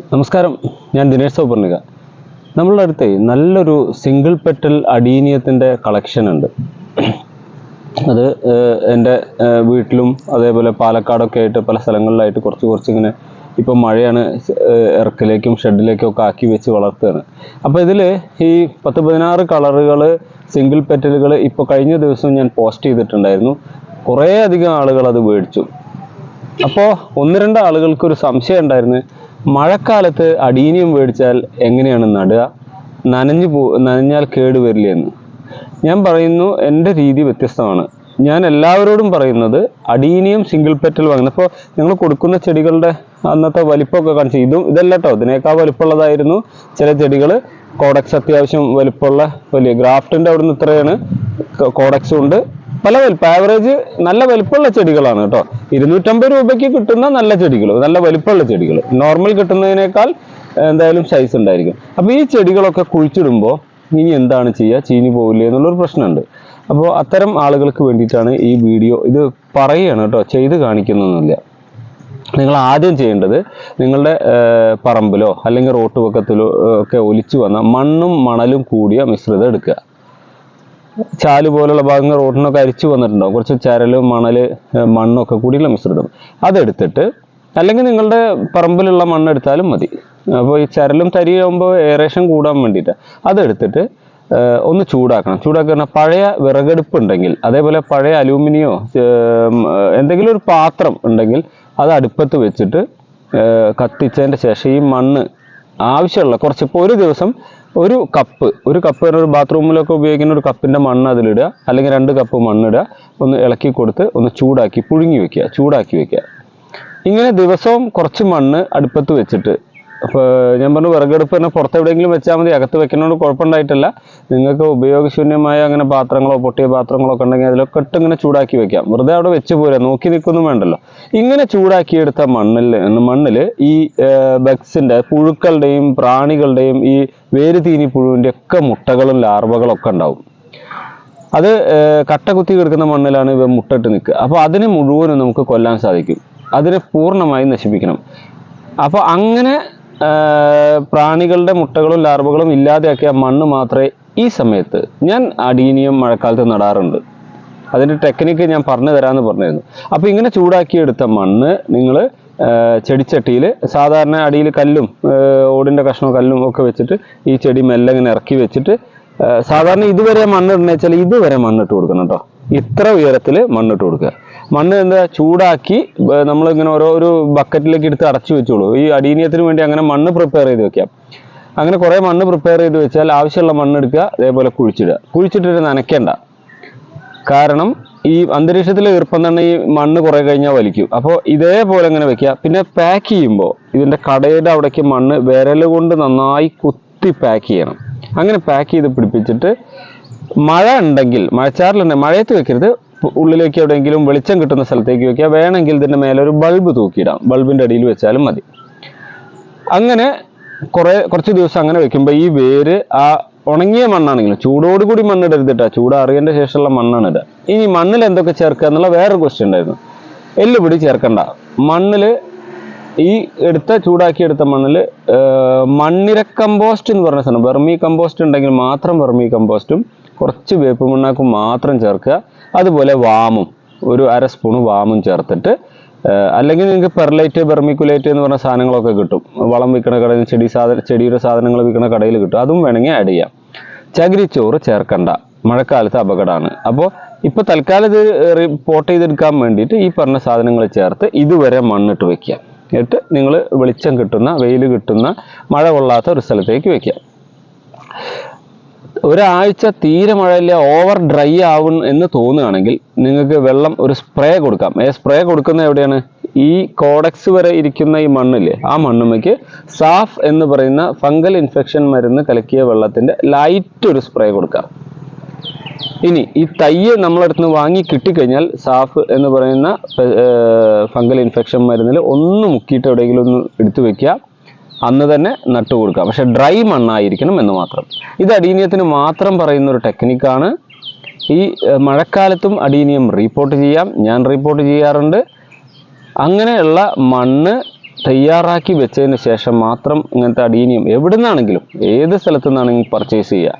നമസ്കാരം. ഞാൻ ദിനേഷ് സൗപർണിക. നമ്മളുടെ അടുത്ത് നല്ലൊരു സിംഗിൾ പെറ്റൽ അടീനിയത്തിന്റെ കളക്ഷൻ ഉണ്ട്. അത് എന്റെ വീട്ടിലും അതേപോലെ പാലക്കാടൊക്കെ ആയിട്ട് പല സ്ഥലങ്ങളിലായിട്ട് കുറച്ച് കുറച്ച് ഇങ്ങനെ ഇപ്പം മഴയാണ് ഇറക്കിലേക്കും ഷെഡിലേക്കും ഒക്കെ ആക്കി വെച്ച് വളർത്തുകയാണ്. അപ്പോൾ ഇതിൽ ഈ പത്ത് പതിനാറ് കളറുകൾ സിംഗിൾ പെറ്റലുകൾ ഇപ്പോൾ കഴിഞ്ഞ ദിവസം ഞാൻ പോസ്റ്റ് ചെയ്തിട്ടുണ്ടായിരുന്നു. കുറേ അധികം ആളുകൾ അത് മേടിച്ചു. അപ്പോൾ ഒന്ന് രണ്ട് ആളുകൾക്ക് ഒരു സംശയം ഉണ്ടായിരുന്നു. മഴക്കാലത്ത് അടീനിയം മേടിച്ചാൽ എങ്ങനെയാണ് നടുക? നനഞ്ഞു പോ നനഞ്ഞാൽ കേട് വരില്ല എന്ന്. ഞാൻ പറയുന്നു എന്റെ രീതി വ്യത്യസ്തമാണ്. ഞാൻ എല്ലാവരോടും പറയുന്നത് അടീനിയം സിംഗിൾ പെറ്റൽ വാങ്ങുന്നത്. അപ്പോൾ ഞങ്ങൾ കൊടുക്കുന്ന ചെടികളുടെ അന്നത്തെ വലിപ്പമൊക്കെ കാണിച്ചു ഇതും ഇതല്ല കേട്ടോ ഇതിനേക്കാൾ വലിപ്പമുള്ളതായിരുന്നു ചില ചെടികൾ. കോഡക്സ് അത്യാവശ്യം വലിപ്പമുള്ള വലിയ ഗ്രാഫ്റ്റിന്റെ അവിടുന്ന് ഇത്രയാണ്. കോഡക്സും ഉണ്ട്. പല വലിപ്പം ആവറേജ് നല്ല വലിപ്പമുള്ള ചെടികളാണ് കേട്ടോ. ഇരുന്നൂറ്റമ്പത് രൂപയ്ക്ക് കിട്ടുന്ന നല്ല ചെടികൾ നല്ല വലിപ്പമുള്ള ചെടികൾ. നോർമൽ കിട്ടുന്നതിനേക്കാൾ എന്തായാലും സൈസ് ഉണ്ടായിരിക്കും. അപ്പോൾ ഈ ചെടികളൊക്കെ കുഴിച്ചിടുമ്പോൾ ഇനി എന്താണ് ചെയ്യുക? ചീഞ്ഞു പോവില്ലേ എന്നുള്ളൊരു പ്രശ്നമുണ്ട്. അപ്പോൾ അത്തരം ആളുകൾക്ക് വേണ്ടിയിട്ടാണ് ഈ വീഡിയോ ഇത് പറയുകയാണ് കേട്ടോ. ചെയ്ത് കാണിക്കുന്നൊന്നുമില്ല. നിങ്ങൾ ആദ്യം ചെയ്യേണ്ടത് നിങ്ങളുടെ പറമ്പിലോ അല്ലെങ്കിൽ റോട്ട് പക്കത്തിലോ ഒക്കെ ഒലിച്ചു വന്ന മണ്ണും മണലും കൂടിയ മിശ്രിതം എടുക്കുക. ചാൽ പോലുള്ള ഭാഗങ്ങൾ റോഡിനൊക്കെ അരിച്ചു വന്നിട്ടുണ്ടാവും. കുറച്ച് ചരലും മണൽ മണ്ണൊക്കെ കൂടിയുള്ള മിശ്രിതം. അതെടുത്തിട്ട് അല്ലെങ്കിൽ നിങ്ങളുടെ പറമ്പിലുള്ള മണ്ണെടുത്താലും മതി. അപ്പോൾ ഈ ചരലും തരിയാകുമ്പോൾ ഏറേഷൻ കൂടാൻ വേണ്ടിയിട്ട് അതെടുത്തിട്ട് ഒന്ന് ചൂടാക്കണം. ചൂടാക്കുന്ന പഴയ വിറകടുപ്പ് ഉണ്ടെങ്കിൽ അതേപോലെ പഴയ അലൂമിനിയോ എന്തെങ്കിലും ഒരു പാത്രം ഉണ്ടെങ്കിൽ അത് അടുപ്പത്ത് വെച്ചിട്ട് കത്തിച്ചതിന്റെ ശേഷം ഈ മണ്ണ് ആവശ്യമുള്ള കുറച്ച് ഇപ്പോൾ ഒരു ദിവസം ഒരു കപ്പ് ഒരു കപ്പ് ഒരു ബാത്റൂമിലൊക്കെ ഉപയോഗിക്കുന്ന ഒരു കപ്പിന്റെ മണ്ണ് അതിലിടുക അല്ലെങ്കിൽ രണ്ട് കപ്പ് മണ്ണിടുക ഒന്ന് ഇളക്കി കൊടുത്ത് ഒന്ന് ചൂടാക്കി പുഴുങ്ങി വെക്കുക ചൂടാക്കി വെക്കുക. ഇങ്ങനെ ദിവസവും കുറച്ച് മണ്ണ് അടുപ്പത്ത് വെച്ചിട്ട് അപ്പോൾ ഞാൻ പറഞ്ഞു വിറകടുപ്പ് തന്നെ പുറത്ത് എവിടെയെങ്കിലും വെച്ചാൽ മതി. അകത്ത് വെക്കുന്നതുകൊണ്ട് കുഴപ്പമുണ്ടായിട്ടില്ല. നിങ്ങൾക്ക് ഉപയോഗശൂന്യമായ അങ്ങനെ പാത്രങ്ങളോ പൊട്ടിയ പാത്രങ്ങളോ ഒക്കെ ഉണ്ടെങ്കിൽ അതിലൊക്കെ ഇട്ട് ഇങ്ങനെ ചൂടാക്കി വെക്കാം. വെറുതെ അവിടെ വെച്ച് പോരാ. നോക്കി നിൽക്കൊന്നും വേണ്ടല്ലോ. ഇങ്ങനെ ചൂടാക്കിയെടുത്ത മണ്ണിൽ മണ്ണിൽ ഈ ബഗ്സിന്റെ പുഴുക്കളുടെയും പ്രാണികളുടെയും ഈ വേരുതീനി പുഴുവിന്റെ ഒക്കെ മുട്ടകളും ലാർവകളും ഒക്കെ ഉണ്ടാവും. അത് കട്ട കുത്തി കിടക്കുന്ന മണ്ണിലാണ് ഇവ മുട്ടിട്ട് നിൽക്കുക. അപ്പോൾ അതിനെ മുഴുവനും നമുക്ക് കൊല്ലാൻ സാധിക്കും. അതിനെ പൂർണമായും നശിപ്പിക്കണം. അപ്പോൾ അങ്ങനെ പ്രാണികളുടെ മുട്ടകളും ലാർവകളും ഇല്ലാതെയാക്കിയ മണ്ണ് മാത്രമേ ഈ സമയത്ത് ഞാൻ അടീനിയം മഴക്കാലത്ത് നടാറുണ്ട്. അതിന്റെ ടെക്നിക്ക് ഞാൻ പറഞ്ഞു തരാമെന്ന് പറഞ്ഞിരുന്നു. അപ്പോൾ ഇങ്ങനെ ചൂടാക്കിയെടുത്ത മണ്ണ് നിങ്ങൾ ചെടിച്ചട്ടിയിൽ സാധാരണ അടിയിൽ കല്ലും ഓടിന്റെ കഷ്ണവും കല്ലും ഒക്കെ വെച്ചിട്ട് ഈ ചെടി മെല്ലെ ഇങ്ങനെ ഇറക്കി വെച്ചിട്ട് സാധാരണ ഇതുവരെ മണ്ണിടണമെന്ന് വെച്ചാൽ ഇതുവരെ മണ്ണിട്ട് കൊടുക്കണം കേട്ടോ ഇത്ര ഉയരത്തിൽ മണ്ണിട്ട് കൊടുക്കുക. മണ്ണ് എന്താ ചൂടാക്കി നമ്മൾ ഇങ്ങനെ ഓരോ ഒരു ബക്കറ്റിലേക്ക് എടുത്ത് അടച്ചു വെച്ചോളൂ. ഈ അടീനിയത്തിന് വേണ്ടി അങ്ങനെ മണ്ണ് പ്രിപ്പയർ ചെയ്ത് വെക്കാം. അങ്ങനെ കുറേ മണ്ണ് പ്രിപ്പയർ ചെയ്ത് വെച്ചാൽ ആവശ്യമുള്ള മണ്ണ് എടുക്കുക അതേപോലെ കുഴിച്ചിടുക. കുഴിച്ചിട്ടിട്ട് നനയ്ക്കേണ്ട. കാരണം ഈ അന്തരീക്ഷത്തിലെ ഈർപ്പം തന്നെ ഈ മണ്ണ് കുറെ കഴിഞ്ഞാൽ വലിക്കും. അപ്പോൾ ഇതേപോലെ ഇങ്ങനെ വെക്കുക. പിന്നെ പാക്ക് ചെയ്യുമ്പോൾ ഇതിന്റെ കടയുടെ അവിടേക്ക് മണ്ണ് വിരൽ കൊണ്ട് നന്നായി കുത്തി പാക്ക് ചെയ്യണം. അങ്ങനെ പാക്ക് ചെയ്ത് പിടിപ്പിച്ചിട്ട് മഴ ഉണ്ടെങ്കിൽ മഴച്ചാറിലുണ്ടെങ്കിൽ മഴയത്ത് വെക്കരുത്. ഉള്ളിലേക്ക് എവിടെയെങ്കിലും വെളിച്ചം കിട്ടുന്ന സ്ഥലത്തേക്ക് വെക്കുക വേണമെങ്കിൽ ഇതിന്റെ മേലെ ഒരു ബൾബ് തൂക്കിയിടാം. ബൾബിന്റെ അടിയിൽ വെച്ചാലും മതി. അങ്ങനെ കുറേ കുറച്ച് ദിവസം അങ്ങനെ വെക്കുമ്പോൾ ഈ വേര് ആ ഉണങ്ങിയ മണ്ണാണെങ്കിലും ചൂടോടുകൂടി മണ്ണ് ഇടരുത് കേട്ടോ ചൂട് അറിയേണ്ട ശേഷമുള്ള മണ്ണാണ് ഇടുക ഇനി മണ്ണിൽ എന്തൊക്കെ ചേർക്കുക എന്നുള്ള വേറൊരു ക്വസ്റ്റ്യൻ ഉണ്ടായിരുന്നു. എല്ലുപൊടി ചേർക്കണ്ട. മണ്ണിൽ ഈ എടുത്ത ചൂടാക്കി എടുത്ത മണ്ണിൽ മണ്ണിര കമ്പോസ്റ്റ് എന്ന് പറഞ്ഞ സാധനം വെർമി കമ്പോസ്റ്റ് ഉണ്ടെങ്കിൽ മാത്രം വെർമി കമ്പോസ്റ്റും കുറച്ച് വേപ്പ് മണ്ണാക്കും മാത്രം ചേർക്കുക. അതുപോലെ വാമും. ഒരു അര സ്പൂൺ വാമും ചേർത്തിട്ട് അല്ലെങ്കിൽ നിങ്ങൾക്ക് പെർലൈറ്റ് ബെർമിക്കുലേറ്റ് എന്ന് പറഞ്ഞ സാധനങ്ങളൊക്കെ കിട്ടും. വളം വിൽക്കുന്ന കടയിൽ ചെടി സാധന ചെടിയുടെ സാധനങ്ങൾ വിൽക്കുന്ന കടയിൽ കിട്ടും. അതും വേണമെങ്കിൽ ആഡ് ചെയ്യാം. ചകിരിച്ചോറ് ചേർക്കണ്ട. മഴക്കാലത്ത് അപകടമാണ്. അപ്പോൾ ഇപ്പോൾ തൽക്കാലം ഇത് റിപ്പോർട്ട് ചെയ്തെടുക്കാൻ വേണ്ടിയിട്ട് ഈ പറഞ്ഞ സാധനങ്ങൾ ചേർത്ത് ഇതുവരെ മണ്ണിട്ട് വെക്കുക. എന്നിട്ട് നിങ്ങൾ വെളിച്ചം കിട്ടുന്ന വെയിൽ കിട്ടുന്ന മഴ കൊള്ളാത്ത ഒരു സ്ഥലത്തേക്ക് വെക്കുക. ഒരാഴ്ച തീരെ മഴയില്ല ഓവർ ഡ്രൈ ആവും എന്ന് തോന്നുകയാണെങ്കിൽ നിങ്ങൾക്ക് വെള്ളം ഒരു സ്പ്രേ കൊടുക്കാം. ഏ സ്പ്രേ കൊടുക്കുന്നത് എവിടെയാണ്? ഈ കോഡക്സ് വരെ ഇരിക്കുന്ന ഈ മണ്ണില്ലേ ആ മണ്ണുമ്മയ്ക്ക് സാഫ് എന്ന് പറയുന്ന ഫംഗൽ ഇൻഫെക്ഷൻ മരുന്ന് കലക്കിയ വെള്ളത്തിന്റെ ലൈറ്റ് ഒരു സ്പ്രേ കൊടുക്കാം. ഇനി ഈ തയ്യ് നമ്മളടുത്ത് നിന്ന് വാങ്ങി കിട്ടിക്കഴിഞ്ഞാൽ സാഫ് എന്ന് പറയുന്ന ഫംഗൽ ഇൻഫെക്ഷൻ മരുന്നിൽ ഒന്ന് മുക്കിയിട്ട് എവിടെയെങ്കിലും ഒന്ന് എടുത്തു വെക്കുക. അന്ന് തന്നെ നട്ടു കൊടുക്കുക. പക്ഷേ ഡ്രൈ മണ്ണായിരിക്കണം എന്ന് മാത്രം. ഇത് അടീനിയത്തിന് മാത്രം പറയുന്ന ഒരു ടെക്നിക്കാണ്. ഈ മഴക്കാലത്തും അടീനിയം റിപ്പോർട്ട് ചെയ്യാം. ഞാൻ റിപ്പോർട്ട് ചെയ്യാറുണ്ട്. അങ്ങനെയുള്ള മണ്ണ് തയ്യാറാക്കി വെച്ചതിന് ശേഷം മാത്രം ഇങ്ങനത്തെ അടീനിയം എവിടെ നിന്നാണെങ്കിലും ഏത് സ്ഥലത്തു നിന്നാണെങ്കിലും പർച്ചേസ് ചെയ്യുക.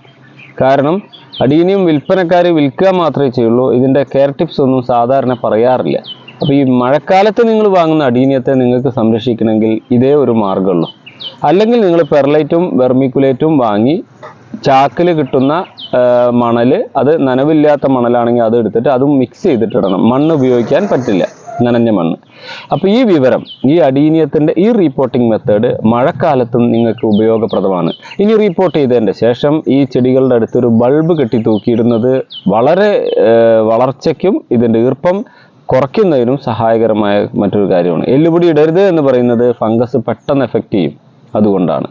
കാരണം അടീനിയം വിൽപ്പനക്കാർ വിൽക്കുക മാത്രമേ ചെയ്യുള്ളൂ. ഇതിന്റെ കെയർ ടിപ്സ് ഒന്നും സാധാരണ പറയാറില്ല. അപ്പോൾ ഈ മഴക്കാലത്ത് നിങ്ങൾ വാങ്ങുന്ന അടീനിയത്തെ നിങ്ങൾക്ക് സംരക്ഷിക്കണമെങ്കിൽ ഇതേ ഒരു മാർഗമുള്ളൂ. അല്ലെങ്കിൽ നിങ്ങൾ പെർലൈറ്റും വെർമിക്കുലേറ്റും വാങ്ങി ചാക്കിൽ കിട്ടുന്ന മണൽ അത് നനവില്ലാത്ത മണലാണെങ്കിൽ അത് എടുത്തിട്ട് അതും മിക്സ് ചെയ്തിട്ടിടണം. മണ്ണ് ഉപയോഗിക്കാൻ പറ്റില്ല നനഞ്ഞ മണ്ണ്. അപ്പോൾ ഈ വിവരം ഈ അടീനിയത്തിന്റെ ഈ റിപ്പോർട്ടിംഗ് മെത്തേഡ് മഴക്കാലത്തും നിങ്ങൾക്ക് ഉപയോഗപ്രദമാണ്. ഇനി റിപ്പോർട്ട് ചെയ്തതിന്റെ ശേഷം ഈ ചെടികളുടെ അടുത്തൊരു ബൾബ് കെട്ടി തൂക്കിയിടുന്നത് വളരെ വളർച്ചയ്ക്കും ഇതിന്റെ ഈർപ്പം കുറയ്ക്കുന്നതിനും സഹായകരമായ മറ്റൊരു കാര്യമാണ്. എല്ലുപൊടി ഇടരുത് എന്ന് പറയുന്നത് ഫംഗസ് പെട്ടെന്ന് എഫക്റ്റ് ചെയ്യും. അതുകൊണ്ടാണ്.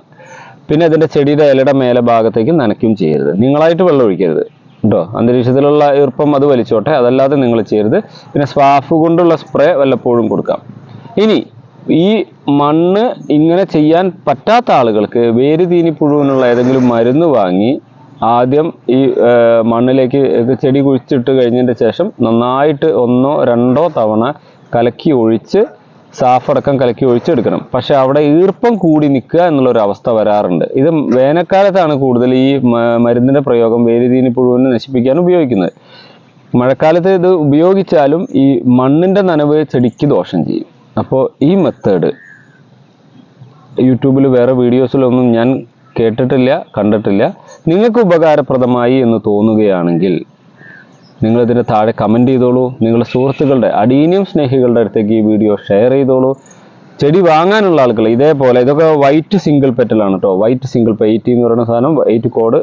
പിന്നെ അതിന്റെ ചെടിയുടെ ഇലയുടെ മേലെ ഭാഗത്തേക്ക് നനയ്ക്കും ചെയ്യരുത്. നിങ്ങളായിട്ട് വെള്ളം ഒഴിക്കരുത് കേട്ടോ. അന്തരീക്ഷത്തിലുള്ള ഈർപ്പം അത് വലിച്ചോട്ടെ അതല്ലാതെ നിങ്ങൾ ചെയ്യരുത്. പിന്നെ സ്വാഫ് കൊണ്ടുള്ള സ്പ്രേ വല്ലപ്പോഴും കൊടുക്കാം. ഇനി ഈ മണ്ണ് ഇങ്ങനെ ചെയ്യാൻ പറ്റാത്ത ആളുകൾക്ക് വേരുതീനി പുഴുവിനുള്ള ഏതെങ്കിലും മരുന്ന് വാങ്ങി ആദ്യം ഈ മണ്ണിലേക്ക് ചെടി കുഴിച്ചിട്ട് കഴിഞ്ഞതിന്റെ ശേഷം നന്നായിട്ട് ഒന്നോ രണ്ടോ തവണ കലക്കി ഒഴിച്ച് സാഫടക്കം കലക്കി ഒഴിച്ചെടുക്കണം. പക്ഷെ അവിടെ ഈർപ്പം കൂടി നിൽക്കുക എന്നുള്ള ഒരു അവസ്ഥ വരാറുണ്ട്. ഇത് വേനൽക്കാലത്താണ് കൂടുതൽ ഈ മരുന്നിന്റെ പ്രയോഗം വേലിതീനി പുഴുവിനെ നശിപ്പിക്കാൻ ഉപയോഗിക്കുന്നത്. മഴക്കാലത്ത് ഇത് ഉപയോഗിച്ചാലും ഈ മണ്ണിന്റെ നനവ് ചെടിക്ക് ദോഷം ചെയ്യും. അപ്പോൾ ഈ മെത്തേഡ് യൂട്യൂബിൽ വേറെ വീഡിയോസിലൊന്നും ഞാൻ കേട്ടിട്ടില്ല കണ്ടിട്ടില്ല. നിങ്ങൾക്ക് ഉപകാരപ്രദമായി എന്ന് തോന്നുകയാണെങ്കിൽ ഇതിന് താഴെ കമന്റ് ചെയ്തോളൂ. നിങ്ങളുടെ സുഹൃത്തുക്കളുടെ അടിയനിയും സ്നേഹികളുടെ അടുത്തേക്ക് ഈ വീഡിയോ ഷെയർ ചെയ്തോളൂ. ചെടി വാങ്ങാനുള്ള ആളുകൾ ഇതേപോലെ ഇതൊക്കെ വൈറ്റ് സിംഗിൾ പെറ്റലാണ് കേട്ടോ വൈറ്റ് സിംഗിൾ എയ്റ്റി എന്ന് പറയുന്ന സാധനം eight code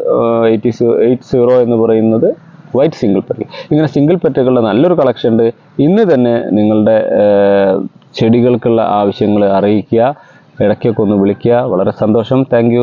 eighty eight zero എന്ന് പറയുന്നത് വൈറ്റ് സിംഗിൾ പെറ്റൽ ഇങ്ങനെ സിംഗിൾ പെറ്റുകളുടെ നല്ലൊരു കളക്ഷൻ ഉണ്ട്. ഇന്ന് തന്നെ നിങ്ങളുടെ ചെടികൾക്കുള്ള ആവശ്യങ്ങൾ അറിയിക്കുക ഇടയ്ക്കൊക്കെ ഒന്ന് വിളിക്കുക. വളരെ സന്തോഷം. താങ്ക്